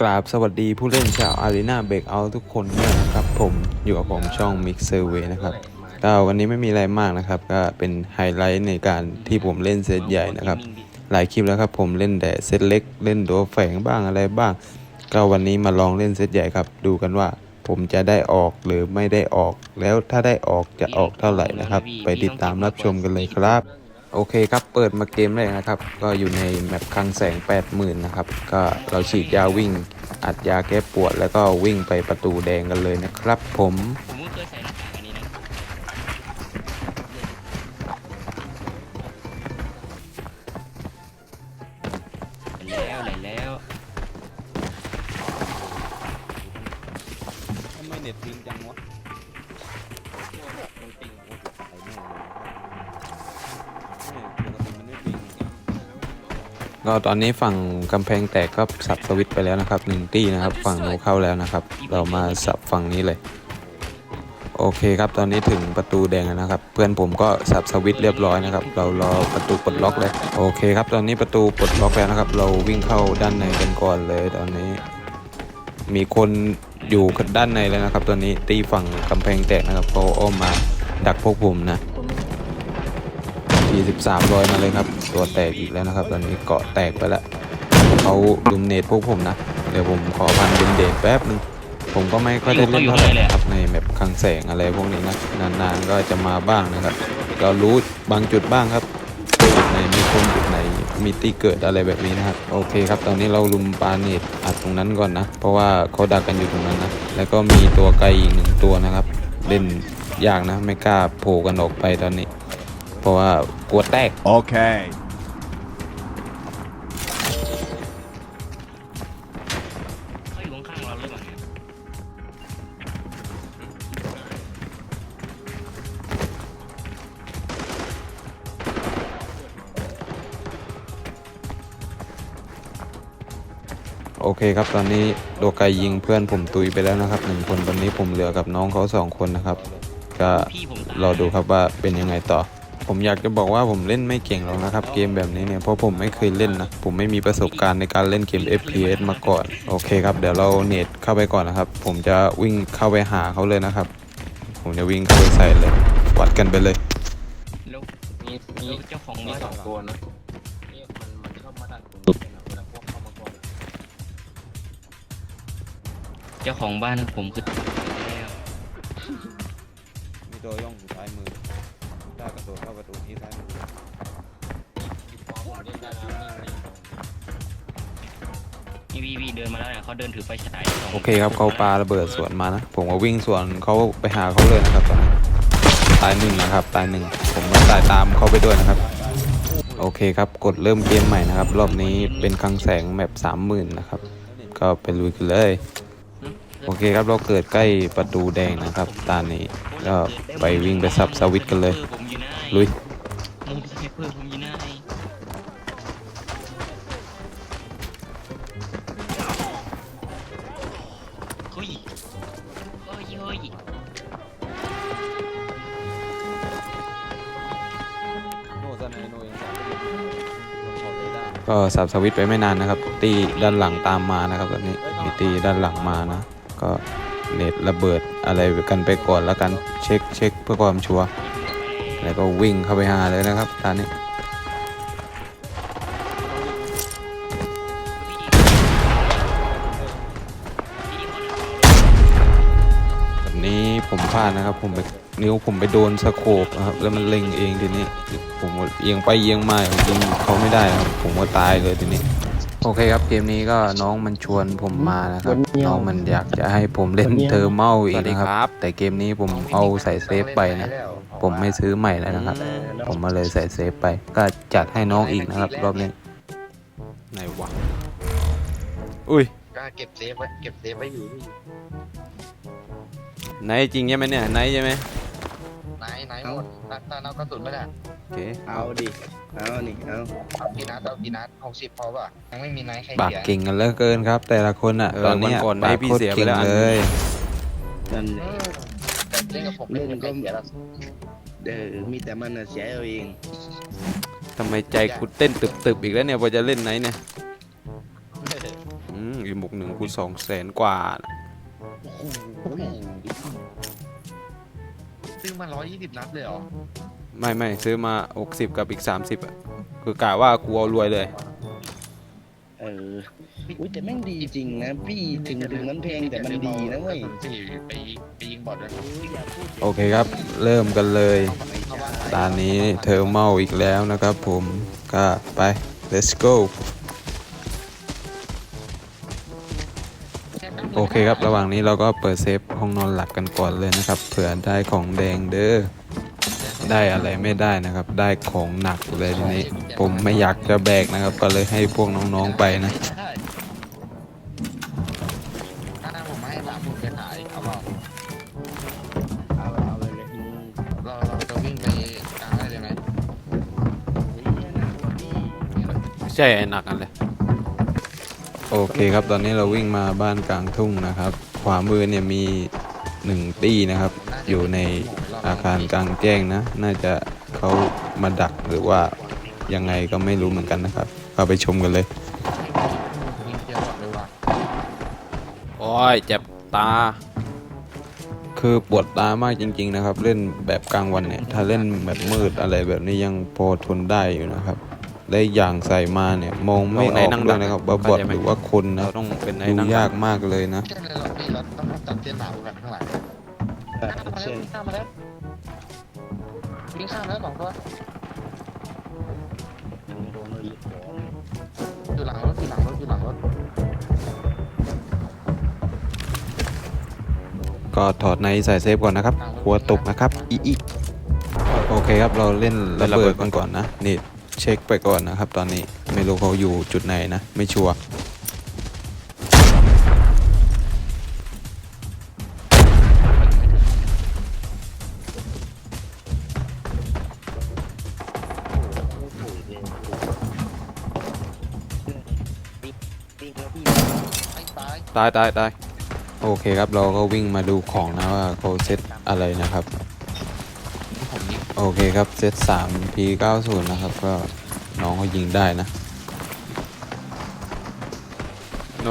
กราบสวัสดีผู้เล่นชาวอารีนาเบรกเอาทุกคนด้วยนะครับผมอยู่กับผมช่อง Mix Survey นะครับก็วันนี้ไม่มีอะไรมากนะครับ ก็เป็นไฮไลท์ในการที่ผมเล่นเซตใหญ่นะครับ หลายคลิปแล้วครับผมเล่นแต่เซตเล็ก เล่นตัวแฝงบ้างอะไรบ้าง ก็วันนี้มาลองเล่นเซตใหญ่ครับ ดูกันว่าผมจะได้ออกหรือไม่ได้ออก แล้วถ้าได้ออกจะออกเท่าไหร่นะครับ ไปติดตามรับชมกันเลยครับ โอเคครับ เปิดมาเกมแรกนะครับ ก็อยู่ในแมปคลังแสง 80,000 นะครับ ก็เราฉีดยาวิ่ง อัดยาแก้ปวด แล้วก็วิ่งไปประตูแดงกันเลยนะครับ ผม ผมเพิ่งเคยใส่หน้ากากอันนี้นะไหลแล้วไหลแล้วทำไมเน็ตพิงจังวะ ก็ตอนนี้ฝั่งกำแพงแตกก็สับสวิตไปแล้วนะครับหนึ่งตี้นะครับ ฝั่งโนเข้าแล้วนะครับ เรามาสับฝั่งนี้เลย โอเคครับตอนนี้ถึงประตูแดงแล้วนะครับ เพื่อนผมก็สับสวิตเรียบร้อยนะครับ เรารอประตูปลดล็อกเลยโอเคครับตอนนี้ประตูปลดล็อกแล้วนะครับ เราวิ่งเข้าด้านในกันก่อนเลยตอนนี้ มีคนอยู่ด้านในแล้วนะครับ ตอนนี้ตีฝั่งกำแพงแตกนะครับเขาอ้อมมาดักพวกผมนะ 43รอยมาเลยครับ ตัวแตกอีกแล้วนะครับ ตอนนี้เกาะแตกไปแล้วเขาดุมเนตพวกผมนะ เดี๋ยวผมขอพันเดนเดทแป๊บนึงผมก็ไม่ค่อยได้เล่นเท่าไหร่นะครับในแบบคลังแสงอะไรพวกนี้นะนานๆก็จะมาบ้างนะครับก็รู้บางจุดบ้างครับจุดไหนมีคนจุดไหนมีตีเกิดอะไรแบบนี้นะครับโอเคครับ ตอนนี้เราลุมปาเนตอัดตรงนั้นก่อนนะ เพราะว่าเขาดักกันอยู่ตรงนั้นนะแล้วก็มีตัวไกลอีกหนึ่งตัวนะครับ เล่นยากนะไม่กล้าโผล่กันออกไปตอนนี้ เพราะว่ากลัวแตก Okay. เขาอยู่ข้างๆเราหรือเปล่าเนี่ยโอเคครับตอนนี้โดไกยิงเพื่อนผมตุยไปแล้วนะครับหนึ่งคนตอนนี้ผมเหลือกับน้องเขาสองคนนะครับ ก็พี่ผมตายรอดูครับว่าเป็นยังไงต่อ ผมอยากจะบอกว่าผมเล่นไม่เก่งหรอกนะครับเกมแบบนี้เนี่ยเพราะผมไม่เคยเล่นนะผมไม่มีประสบการณ์ในการเล่นเกม FPS มาก่อนโอเคครับเดี๋ยวเราเนตเข้าไปก่อนนะครับ ผมจะวิ่งเข้าไปหาเขาเลยนะครับ ผมจะวิ่งเข้าไปใส่เลยวัดกันไปเลยแล้วมีมีแล้วเจ้าของมีบ้านสองตัวนะนี่มันมันชอบมาดักตรงนี้นะเวลาพวกเข้ามาก่อนเจ้าของบ้านผมคือแล้วมีตัวย่องอยู่ซ้ายมือ ได้กระโดดเข้าประตูที่ซ้ายมือที่พอผมเล่นได้แล้วนี่นี่นี่วีวีเดินมาแล้วเนี่ยเขาเดินถือไฟฉายสงโอเคครับเขาปาระเบิดสวนมานะ ผมก็วิ่งสวนเขาไปหาเขาเลยนะครับตอนนี้ตายหนึ่งนะครับ ตายหนึ่งผมก็ตายตามเขาไปด้วยนะครับ โอเคครับกดเริ่มเกมใหม่นะครับ รอบนี้เป็นคลังแสงแมปสามหมื่นนะครับ ก็ไปลุยกันเลย โอเคครับเราเกิดใกล้ประตูแดงนะครับตานี้ ก็ไปวิ่งไปสับสวิตกันเลย ลุยมุมสไนเปอร์ผมอยู่ไหนเฮ้ยเฮ้ยเฮ้ยก็สับสวิตไปไม่นานนะครับ ตีด้านหลังตามมานะครับตอนนี้มีตีด้านหลังมานะ ก็เน็ตระเบิด อะไรกันไปก่อนแล้วกันเช็คเช็คเพื่อความชัวร์แล้วก็วิ่งเข้าไปหาเลยนะครับตอนนี้แบบนี้ผมพลาดนะครับผมไปนิ้วผมไปโดนสโคปนะครับแล้วมันเล็งเองทีนี้ผมเอียงไปเอียงมาผมยิงเขาไม่ได้ครับผมก็ตายเลยทีนี้ โอเคครับเกมนี้ก็น้องมันชวนผมมานะครับน้องมันอยากจะให้ผมเล่นเทอร์เมลอีกนะครับ แต่เกมนี้ผมเอาใส่เซฟไปนะ ผมไม่ซื้อใหม่แล้วนะครับ ผมมาเลยใส่เซฟไป ก็จัดให้น้องอีกนะครับ รอบนี้ไหนวะอุ้ยก็เก็บเซฟไว้เก็บเซฟไว้อยู่ไหนจริงใช่ไหมเนี่ยไหนใช่ไหม ไหนไหนหมดตัดตัดเอากระสุนไปแหละโอเค เอาดิ เอานี่เอาเอากี่นัดเอากี่นัดหกสิบพอป่ะยังไม่มีไหนใครปากเสียเก่งกันเหลือเกินครับ แต่ละคนอะตอนนี้ก่อนให้พี่เสียไปแล้วเลยนั่นแหเอละอแต่เล่นกับผมเล่นก็เสียแล้วเด้อมีแต่มันน่ะเสียเอาเองทำไมใจกูเต้นตึบๆอีกแล้วเนี่ยพอจะเล่นไหนเนี่ยอืมอยู่บวกหนึ่งกูสองแสนกว่าน่ะโอ้โห ซื้อมาร้อยยี่สิบนัดเลยเหรอ ไม่ไม่ซื้อมาหกสิบกับอีกสามสิบอะ คือกะว่ากูเอารวยเลย เอออุ้ยแต่แม่งดีจริงนะ พี่ถึงถึงมันแพงแต่มันดีนะเว้ยสี่ไปไปยิงบอลด้วยโอเคครับ เริ่มกันเลยเข้าบ้านตอนนี้เทอร์เมลอีกแล้วนะครับผม ก็ไป let's go โอเคครับ ระหว่างนี้เราก็เปิดเซฟห้องนอนหลักกันก่อนเลยนะครับ เผื่อได้ของแดงเด้อ ได้อะไรไม่ได้นะครับ ได้ของหนักเลยทีนี้ ผมไม่อยากจะแบกนะครับ ก็เลยให้พวกน้องๆไปนะ ถ้าหน้าผมไม่ให้สามผมจะขายเอาเปล่าเอาเอาเลยเลยมึงเราเราจะวิ่งไปกลางได้เลยไหมเฮ้ยน่ากลัวพี่ใช่ไอ้หนักอันเลย โอเคครับตอนนี้เราวิ่งมาบ้านกลางทุ่งนะครับ ขวามือเนี่ยมีหนึ่งตี้นะครับ อยู่ในอาคารกลางแจ้งนะ น่าจะเขามาดักหรือว่ายังไงก็ไม่รู้เหมือนกันนะครับเข้าไปชมกันเลย โอ้ยเจ็บตา คือปวดตามากจริง ๆ นะครับ เล่นแบบกลางวันเนี่ย ถ้าเล่นแบบมืดอะไรแบบนี้ยังพอทนได้อยู่นะครับ ได้อย่างใส่มาเนี่ยมองไม่ออกเลยนะครับว่าบอทหรือว่าคนนะต้องเป็นดูยากมากเลยนะเช่นเลยเราพี่เราต้องจับเจียนหนาวกันข้างหลังอะข้ามมาแล้เช่วนข้ามมาแล้ววิ่งข้ามแล้วสองตัวโดนเลยของอยู่หลังรถอยู่หลังรถอยู่หลังรถก็ถอดในใส่เซฟก่อนนะครับหัวตกนะครับอีอีโอเคครับเราเล่นระเบิดกันก่อนนะนี่ เช็คไปก่อนนะครับ ตอนนี้ไม่รู้เขาอยู่จุดไหนนะ ไม่ชัวร์ตายตายตายโอเคครับเราก็วิ่งมาดูของนะว่าเขาเซตอะไรนะครับ โอเคครับ เซต3 P90 นะครับ ก็น้องเขายิงได้นะ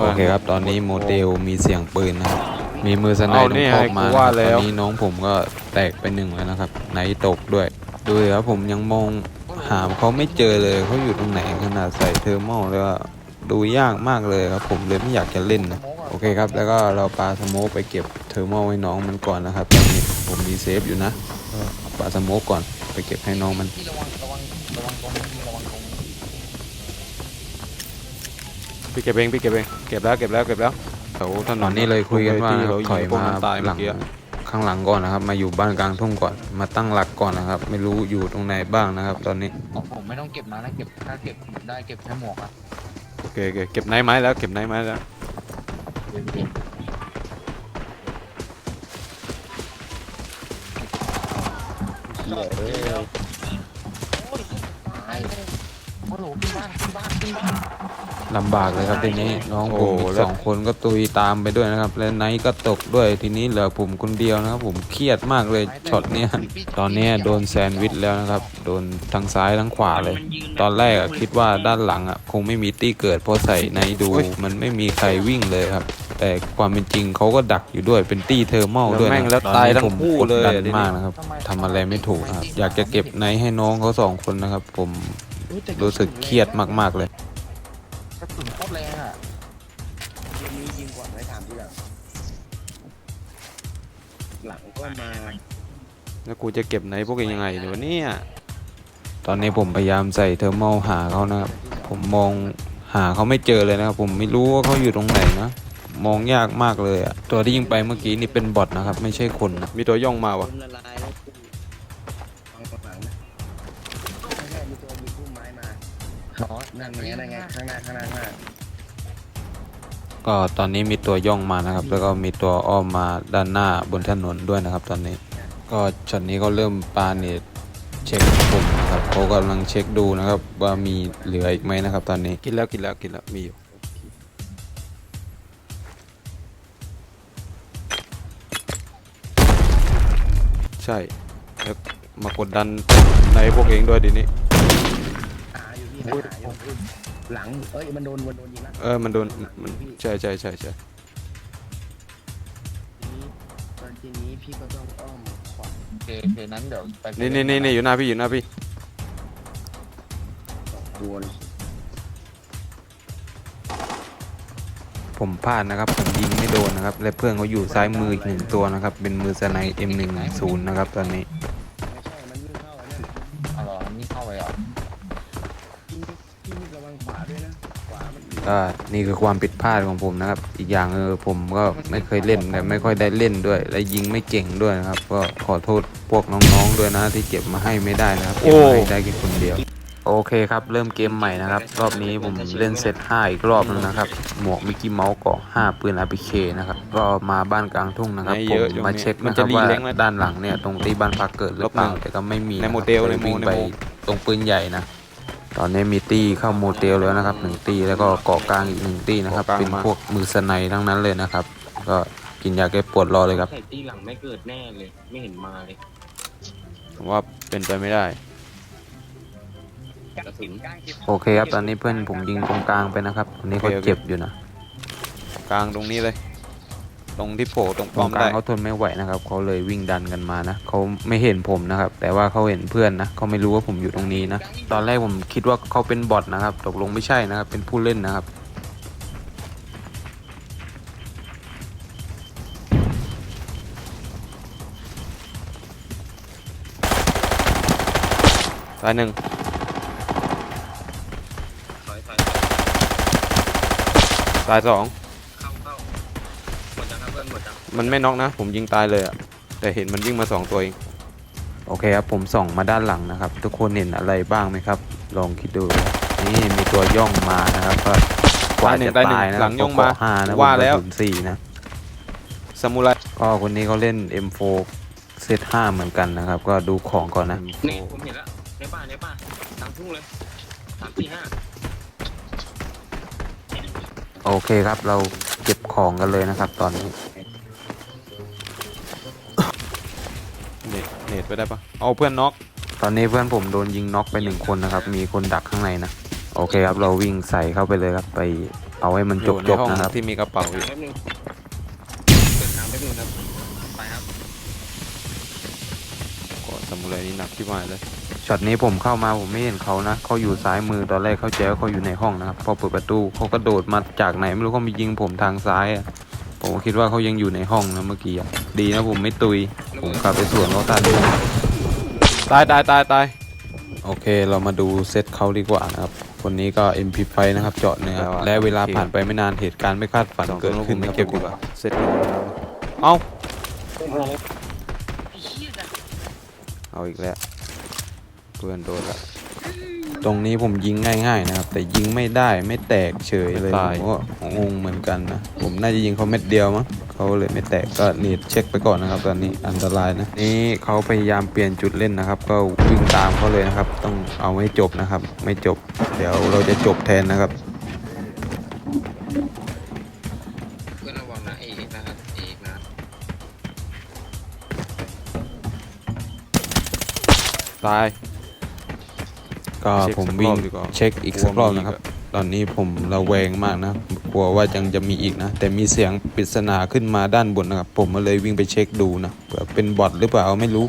โอเคครับ ตอนนี้โมเดลมีเสียงปืนนะครับ มีมือสไนด์ตรงคอกมานะครับตอนนี้น้องผมก็แตกไปหนึ่งแล้วนะครับไหนตกด้วย ดูเลยครับผมยังมองหาเขาไม่เจอเลยเขาอยู่ตรงไหนขนาดใส่เทอร์โมแล้วก็ดูยากมากเลยครับผมเลยไม่อยากจะเล่นนะโอเคครับ แล้วก็เราปาสโมกไปเก็บเทอร์โมให้น้องมันก่อนนะครับตอนนี้ผมมีเซฟอยู่นะก็ ปาสโมกก่อน ไปเก็บให้น้องมัน พี่ระวังระวังระวังตรงนี้ระวังตรงนี้พี่เก็บเองพี่เก็บเองเก็บแล้วเก็บแล้วเก็บแล้ว แถวถนนนี่เลยคุยกันว่าถอยมาหลังข้างหลังก่อนนะครับ มาอยู่บ้านกลางทุ่งก่อน มาตั้งหลักก่อนนะครับ ไม่รู้อยู่ตรงไหนบ้างนะครับ ตอนนี้ของผมไม่ต้องเก็บมานะเก็บถ้าเก็บได้เก็บแค่หมวกอะโอเคโอเคเก็บไนท์ไม้แล้วเก็บไนท์ไม้แล้ว เหี้ยเอ้ยตายเลยโอ้โหขึ้นบ้านขึ้นบ้านขึ้นบ้านลำบากเลยครับทีนี้น้องผมอีกสองคนก็ตุยตามไปด้วยนะครับ และไนท์ก็ตกด้วยทีนี้เหลือผมคนเดียวนะครับ ผมเครียดมากเลยช็อตเนี้ยตอนเนี้ยโดนแซนด์วิชแล้วนะครับ โดนทั้งซ้ายทั้งขวาเลย ตอนแรกอะคิดว่าด้านหลังอะคงไม่มีตี้เกิดเพราะใส่ในดู มันไม่มีใครวิ่งเลยครับ แต่ความเป็นจริงเขาก็ดักอยู่ด้วยเป็นตี้เทอร์เมลด้วยนะแล้วตายทั้งคู่เลยดันมากนะครับทำอะไรไม่ถูกนะครับอยากจะเก็บไนท์ให้น้องเขาสองคนนะครับ ผมอุ๊ยแต่รู้สึกเครียดมาก ๆ เลยกระสุนโคตรแรงอะเกมนี้ยิงกว่าไว้ถามที่หลังหลังก็มาแล้วกูจะเก็บไนท์พวกเองยังไงเนี่ยวะเนี่ยตอนนี้ผมพยายามใส่เทอร์โมหาเขานะครับผมมองหาเขาไม่เจอเลยนะครับผมไม่รู้ว่าเขาอยู่ตรงไหนนะ มองยากมากเลยอะตัวที่ยิงไปเมื่อกี้นี่เป็นบอทนะครับ ไม่ใช่คนนะมีตัวย่องมาวะลมละลายแล้วคุณฟังข้างหลังนะไม่ใช่มีตัวมีพุ่มไม้มาอ๋อนั่นไงนั่นไงข้างหน้าข้างหน้าข้างหน้าก็ตอนนี้มีตัวย่องมานะครับ แล้วก็มีตัวอ้อมมาด้านหน้าบนถนนด้วยนะครับ ตอนนี้ ก็ช็อตนี้เขาเริ่มปาเนตเช็คผมนะครับเขากำลังเช็คดูนะครับ ว่ามีเหลืออีกไหมนะครับ ตอนนี้กินแล้วกินแล้วกินแล้วมีอยู่ ใช่แล้วมากดดันในพวกเองด้วยดีนี้ หาอยู่พี่หาอยู่หลังเอ้ยมันโดนมันโดนยิงละเออมันโดนมันใช่ใช่ใช่ใช่ทีนี้ตอนทีนี้พี่ก็ต้องอ้อมขวาโอเคโอเคนั้นเดี๋ยวไปนี่นี่นี่นี่อยู่หน้าพี่อยู่หน้าพี่ตัว ผมพลาดนะครับ ผมยิงไม่โดนนะครับ และเพื่อนเขาอยู่ซ้ายมืออีกหนึ่งตัวนะครับ เป็นมือสไน M110 นะครับตอนนี้ไม่ใช่มันวิ่งเข้าอันนั้นเอาเหรอนี่เข้าไปเหรอพี่พี่ระวังขวาด้วยนะขวามันก็นี่คือความผิดพลาดของผมนะครับ อีกอย่างเออผมก็ไม่เคยเล่นและไม่ค่อยได้เล่นด้วย และยิงไม่เก่งด้วยนะครับ ก็ขอโทษพวกน้องๆด้วยนะที่เก็บมาให้ไม่ได้นะครับเก็บมาให้ได้แค่คนเดียว โอเคครับ เริ่มเกมใหม่นะครับ รอบนี้ผมเล่นเซต5อีกรอบนึงนะครับ หมวกมิกกี้เมาส์เกาะ5ปืน RPG นะครับ ก็มาบ้านกลางทุ่งนะครับไม่ผเยอะมตรงนี้มาเช็คมันนะคจะรับรีว่าเล้งไหมด้านหลังเนี่ยตรงที่บ้านพักเกิดหรือเปล่าลบหนึ่งแต่ก็ไม่มีในะครับโมเดลก็ในยโมวิ่งในไปโมตรงปืนใหญ่นะ ตอนนี้มีตี้เข้าโมเตลแล้วนะครับหนึ่งตี้แล้วก็เกาะกลางอีกหนึ่งตี้นะครับเกาะกลางเป็นมาพวกมือสไนทั้งนั้นเลยนะครับ ก็กินยาแก้ปวดรอเลยครับใส่ตีหลังไม่เกิดแน่เลยไม่เห็นมาเลยผมว่าเป็นไปไม่ได้ กระสุนโอเคครับตอนนี้เพื่อนผมยิงตรงกลางไปนะครับตอนนี้เขาโอเคโอเคเจ็บอยู่นะกลางตรงนี้เลย ตรงที่โผล่ตรงตป้รองมกลางได้เขาทนไม่ไหวนะครับเขาเลยวิ่งดันกันมานะเขาไม่เห็นผมนะครับ แต่ว่าเขาเห็นเพื่อนนะเขาไม่รู้ว่าผมอยู่ตรงนี้นะตอนแรกผมคิดว่าเขาเป็นบอทนะครับ ตกลงไม่ใช่นะครับ เป็นผู้เล่นนะครับตายหนึ่ง ถอยถอย ตายสองเข้าเข้าหมดจังครับเพื่อนหมดจังมันไม่น็อกนะ ผมยิงตายเลยอะแต่เห็นมันวิ่งมาสองตัวเอง โอเคครับ ผมส่องมาด้านหลังนะครับ ทุกคนเห็นอะไรบ้างไหมครับ ลองคิดดูนะนี่มีตัวย่องมานะครับก็กว่าตายหนึ่จะงตายหนึ่งตายนะหลังย่องมาห้านะว่าแล้วผมกระสุนสี่นะซามูไรก็คนนี้เขาเล่น M4 เซต5เหมือนกันนะครับ ก็ดูของก่อนนะนี่ผมเห็นแล้วในป่าในป่าตามทุ่งเลยสามสี่ห้า โอเคครับ เราเก็บของกันเลยนะครับ ตอนนี้เน็ตเน็ตไปได้ปะเอาเพื่อนน็อกตอนนี้เพื่อนผมโดนยิงน็อกไปหนึ่งคนนะครับ มีคนดักข้างในนะโอเคครับ เราวิ่งใส่เข้าไปเลยครับ ไปเอาให้มันอจยู่บในจบห้องนะครับที่มีกระเป๋าอยู่แป๊บนึงเปิดทางแป๊บนึงครับไปครับกอดซามูไรนี่หนักที่มายเลย ช็อตนี้ผมเข้ามาผมไม่เห็นเขานะเขาอยู่ซ้ายมือตอนแรกเขาแจ้วาเขาอยู่ในห้องนะครับพอเปิดประตูเขาก็โดดมาจากไหนไม่รู้เขามียิงผมทางซ้ายอะผมก็คิดว่าเขายังอยู่ในห้องนะเมื่อกี้อะดีนะผมไม่ตุย ผมขับไปสวนเขาทันตายตายตายตายโอเคเรามาดูเซตเขาดีกว่านะครับคนนี้ก็ MP5 นะครับเจาะเนื้อและเวลาผ่านไปไม่นานเหตุการณ์ไม่คาดฝันเกิดขึ้นไม่นะคเก็รับบดีกว่าเสร็จหนูเอ้าเอาอีกแล้ว พื่อนโดนละตรงนี้ผมยิงง่าย ๆ นะครับ แต่ยิงไม่ได้ไม่แตกเฉยเลยไม่ตายผมก็งงเหมือนกันนะ ผมน่าจะยิงเขาเม็ดเดียวมั้งเขาเลยไม่แตกก็เนีดเช็คไปก่อนนะครับ ตอนนี้อันตรายนะนี่เขาพยายามเปลี่ยนจุดเล่นนะครับ ก็วิ่งตามเขาเลยนะครับ ต้องเอาให้จบนะครับ ไม่จบ เดี๋ยวเราจะจบแทนนะครับเพื่อนระวังนะเอกนะครับเอกนะตาย ก็เช็คผมสักวิ่รงอบดีกว่าเช็คอีกสักรอบกลัวมีนะครับอีกอะตอนนี้ผมระแวงมากนะกลัวว่ายังจะมีอีกนะ แต่มีเสียงปริศนาขึ้นมาด้านบนนะครับ ผมก็เลยวิ่งไปเช็คดูนะเผื่อเป็นบอทหรือเปล่าไม่รู้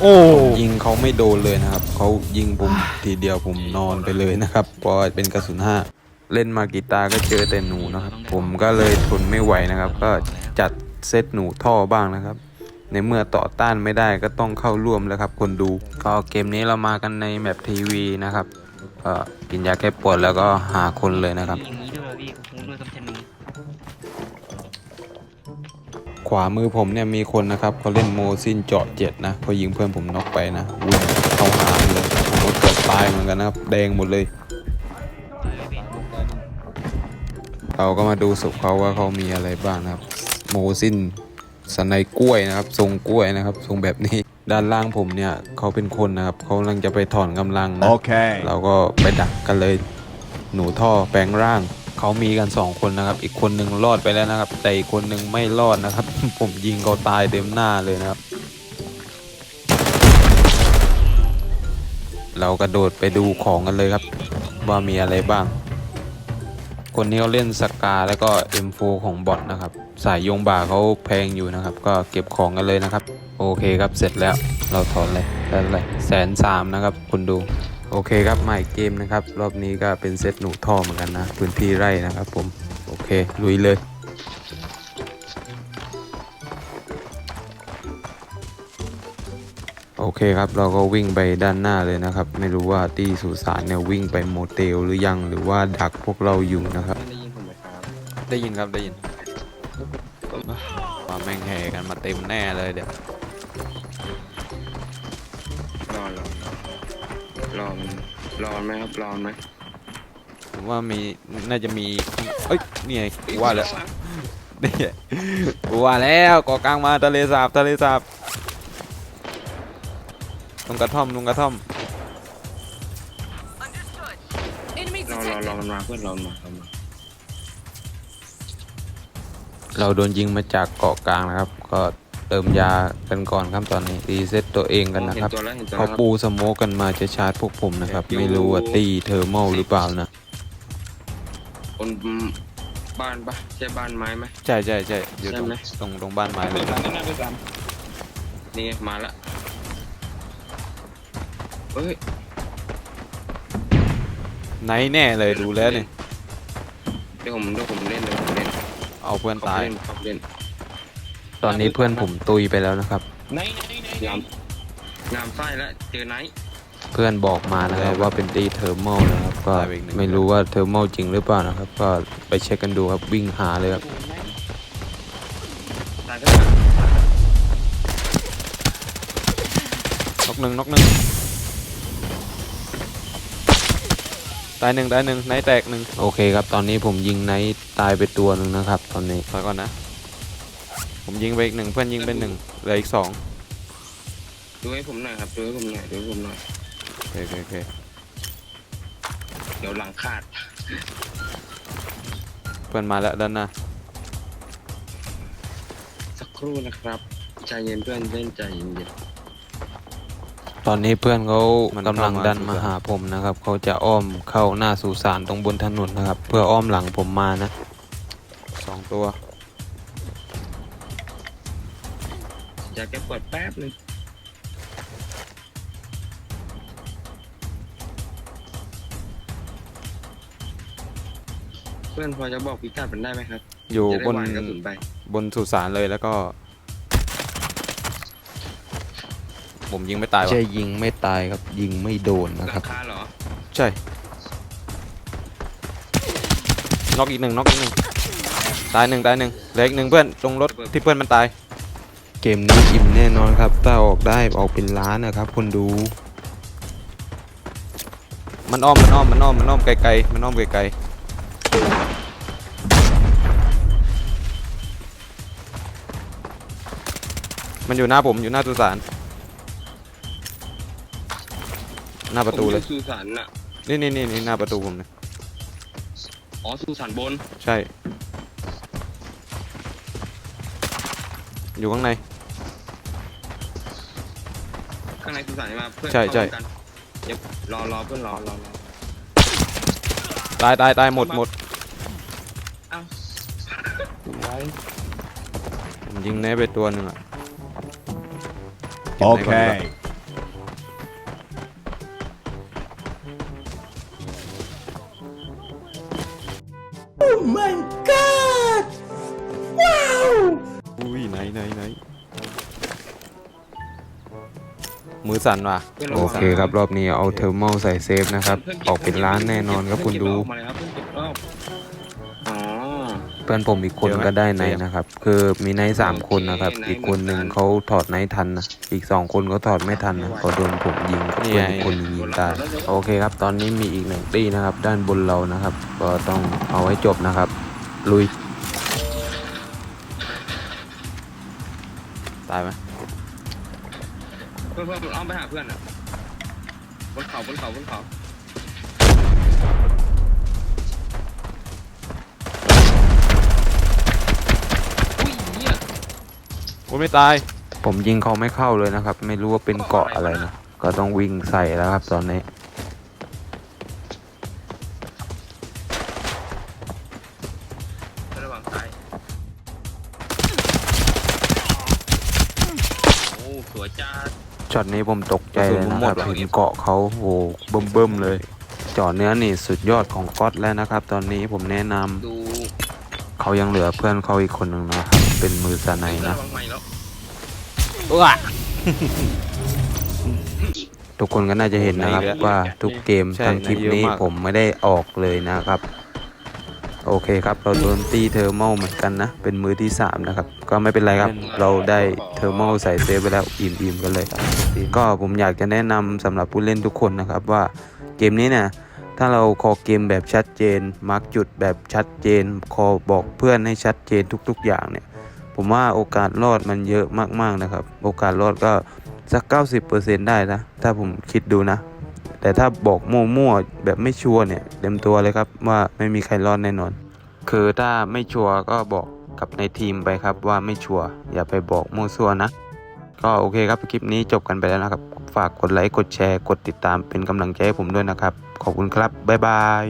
โอ้ยิงเขาไม่โดนเลยนะครับเขายิงผมทีเดียวผมนอนไปเลยนะครับเพราะว่าเป็นกระสุนห้าเล่นมากีตาร์ก็เจอแต่หนูนะครับ ผมก็เลยทนไม่ไหวนะครับ ก็จัดเซตหนูท่อบ้างนะครับ ในเมื่อต่อต้านไม่ได้ก็ต้องเข้าร่วมแล้วครับ คนดูก็เกมนี้เรามากันในแมปทีวีนะครับก็กินยาแก้ปวดแล้วก็หาคนเลยนะครับ ขวามือผมเนี่ยมีคนนะครับเขาเล่นโมซินเจาะเจ็ดนะเขายิงเพื่อนผมน็อกไปนะวิ่งเข้าหาเลยผมก็เกือบตายเหมือนกันนะครับแดงหมดเลยตายเลยพี่เราก็มาดูศพเขาว่าเขามีอะไรบ้างนะครับ โมซินสไนกล้วยนะครับทรงกล้วยนะครับทรงแบบนี้ด้านล่างผมเนี่ยเขาเป็นคนนะครับเขากำลังจะไปถอนกำลังนะ Okay. เราก็ไปดักกันเลย หนูท่อแปลงร่าง เขามีกันสองคนนะครับ อีกคนหนึ่งรอดไปแล้วนะครับ แต่อีกคนหนึ่งไม่รอดนะครับ ผมยิงเขาตายเต็มหน้าเลยนะครับ เรากระโดดไปดูของกันเลยครับ ว่ามีอะไรบ้าง คนนี้เขาเล่นสกาแล้วก็ M4 ของบอทนะครับ สายยงบ่าเขาแพงอยู่นะครับ ก็เก็บของกันเลยนะครับ โอเคครับเสร็จแล้วเราถอนเลยได้เลยแสนสามนะครับคุณดู โอเคครับใหม่เกมนะครับ รอบนี้ก็เป็นเซตหนูท่อเหมือนกันนะ พื้นที่ไร่นะครับผม โอเค ลุยเลยโอเคครับ เราก็วิ่งไปด้านหน้าเลยนะครับ ไม่รู้ว่าที่สุสานเนี่ยวิ่งไปโมเตลหรือยังหรือว่าดักพวกเราอยู่นะครับ ได้ยินผมไหมครับ ได้ยินครับได้ยินมาแม่งแห่กันมาเต็มแน่เลยเดี๋ยว รอมันรอไหมครับรอไหมผมว่ามีน่าจะมีเอ้ยนี่ไงกูว่าแล้วนี่ไงกูว่าแล้วก่อกลางมาทะเลสาบทะเลสาบลงกระท่อมลงกระท่อม Enemies รอรอรอ detected. มันมาเพื่อนรอมันมาเรามาเราโดนยิงมาจากเกาะกลางนะครับ ก็ เติมยากันก่อนครับตอนนี้รีเซ็ตตัวเองกันนะครับเห็นตัวแล้วเห็นตัวเขาแล้วครับปูสโมกกันมาจะชาร์จพวกผมนะครับ ไม่รู้ว่าตีเทอร์โมหรือเปล่านะคนบ้านปะใช่บ้านไม้ไหมใช่ใช่ใช่อยู่ตรงใช่ไหมตรงตรงบ้านไม้เลยนี่ไงมาละเฮ้ยไหนแน่เลยดูแล้วเนี่ยเดี๋ยวผมเดี๋ยวผมเล่นเดี๋ยวผมเล่นเอาเพื่อนเขาตายเล่นเขาเล่น ตอนนี้เพื่อนผมตุยไปแล้วนะครับงามงามไส้แล้วเจอไนท์เพื่อนบอกมานะครับว่าเป็นตีเทอร์โมนะครับก็ไม่รู้ว่าเทอร์โมจริงหรือเปล่านะครับ ก็ไปเช็คกันดูครับวิ่งหาเลยครับตายก็ตายนกหนึ่งนกหนึ่งตายหนึ่งตายหนึ่งไนท์แตกหนึ่งโอเคครับตอนนี้ผมยิงไนท์ตายไปตัวหนึ่งนะครับ ตอนนี้ถอยก่อนนะ ผมยิงไปอีกหนึ่งเพื่อนยิงไปหนึ่งเหลืออีกสองดูให้ผมหน่อยครับดูให้ผมหน่อยดูให้ผมหน่อยโอเคโอเคโอเคเดี๋ยวหลังขาดเพื่อนมาแล้วด้านหน้าสักครู่นะครับใจเย็นเพื่อนเล่นใจเย็นตอนนี้เพื่อนเขากำลังดันมาหาผมนะครับเขาจะอ้อมเข้าหน้าสุสานตรงบนถนนนะครับ เพื่ออ้อมหลังผมมานะสองตัว ๆอยากจะกดแป๊บนึงเพื่อนพอจะบอกพิกัดมันได้ไหมครับอยู่จะได้บนวางกระสุนไปบนสุสานเลยแล้วก็ ผมยิงไม่ตายวะใช่ยิงไม่ตายครับยิงไม่โดนหนะคลัรับ งคาเหรอใช่น็อกอีกหนึ่งน็อกอีกหนึ่งตายหนึ่งตายหนึ่งเหลืออีกหนึ่งเพื่อนตรงรถที่เพื่อนมันตายเกมนี้อิ่มแน่นอนครับ ถ้าออกได้ออกเป็นล้านนะครับ คนดู มันอ้อมมันอ้อมมันอ้อมมันอ้อมไกลๆมันอ้อมไกลๆมันอยู่หน้าผมอยู่หน้าตุสานหน้าประตูเลยผมอสุสานน่ะนี่นี่นี่นี่หน้าประตูผมเนี่ยอ๋อสุสานบน ใช่ อยู่ข้างใน ข้างในสุสานใช่ไหมเพื่อนใช่ใช่ เข้ามากันเดี๋ยวรอรอเพื่อนรอรอรอตายตายตายหมดหมดเอ้าผมยิงแน่ไปตัวหนึ่งอะ เก็บไหนก่อนดีกว่า Okay. สั่นว่ะพื่นระโอวังเคครับรอบนี้เอาเทอร์โมใส่เซฟนะครับออกเป็นล้านแน่นอนครับคุณดูเพื่อนเก็บออกมาเลยครับเพื่อนเก็บออกอ๋อเพื่อนผมอีกคนก็ได้ในนะครับ คือมีในสามคนนะครับโอเคอีกคนหนึ่งเขาถอดในทันนะอีกสองคนเขาถอดไม่ทันนะเขาโดนผมยิงกับเพื่อนอีกคนหนึ่งยิงตายโอเคครับ ตอนนี้มีอีกหนึ่งตีนะครับ ด้านบนเรานะครับ ก็ต้องเอาให้จบนะครับ ลุย ตายไหมเพื่อนเพื่อนอ้อมไปหาเพื่อนอะบนเขาบนเขาบนเขาอุ้ยเหี้ยกูไม่ตาย ผมยิงเขาไม่เข้าเลยนะครับ ไม่รู้ว่าเป็นเกาะอะไรนะ ก็ต้องวิ่งใส่แล้วครับตอนนี้ ช็อตนี้ผมตกใจเลยนะครับกระสุนหมดแล้วเห็นเกาะเขาโอ้เบิ่มเบิ่มๆเลยเจาะเนื้อนี่สุดยอดของก๊อตแล้วนะครับ ตอนนี้ผมแนะนำดูเขายังเหลือเพื่อนเขาอีกคนหนึ่งนะครับเป็นมือสไนระนะวังใหม่แล้วทุกคนก็น่าจะเห็นนะครับอีกแล้วว่าทุกเกมใช่ทั้งคลิปเยอะนี้มากผมไม่ได้ออกเลยนะครับ โอเคครับเราโดนตีเทอร์โมเหมือนกันนะ เป็นมือที่ 3 นะครับ ก็ไม่เป็นไรครับ เราได้เทอร์โมใส่เซฟไปแล้วอิ่มๆกันเลยก็ผมอยากจะแนะนำสำหรับผู้เล่นทุกคนนะครับว่าเกมนี้เนี่ยถ้าเราคอเกมแบบชัดเจน มาร์กจุดแบบชัดเจน คอบอกเพื่อนให้ชัดเจนทุกๆอย่างเนี่ย ผมว่าโอกาสรอดมันเยอะมากๆนะครับ โอกาสรอดก็สัก 90%ได้นะ ถ้าผมคิดดูนะ แต่ถ้าบอกมั่วๆแบบไม่ชัวร์เนี่ยเต็มตัวเลยครับว่าไม่มีใครรอดแน่นอน คือถ้าไม่ชัวร์ก็บอกกับในทีมไปครับว่าไม่ชัวร์อย่าไปบอกมั่วซั่วนะก็โอเคครับคลิปนี้จบกันไปแล้วนะครับ ฝากกดไลค์กดแชร์ กดติดตามเป็นกำลังใจให้ผมด้วยนะครับ ขอบคุณครับ บ๊ายบาย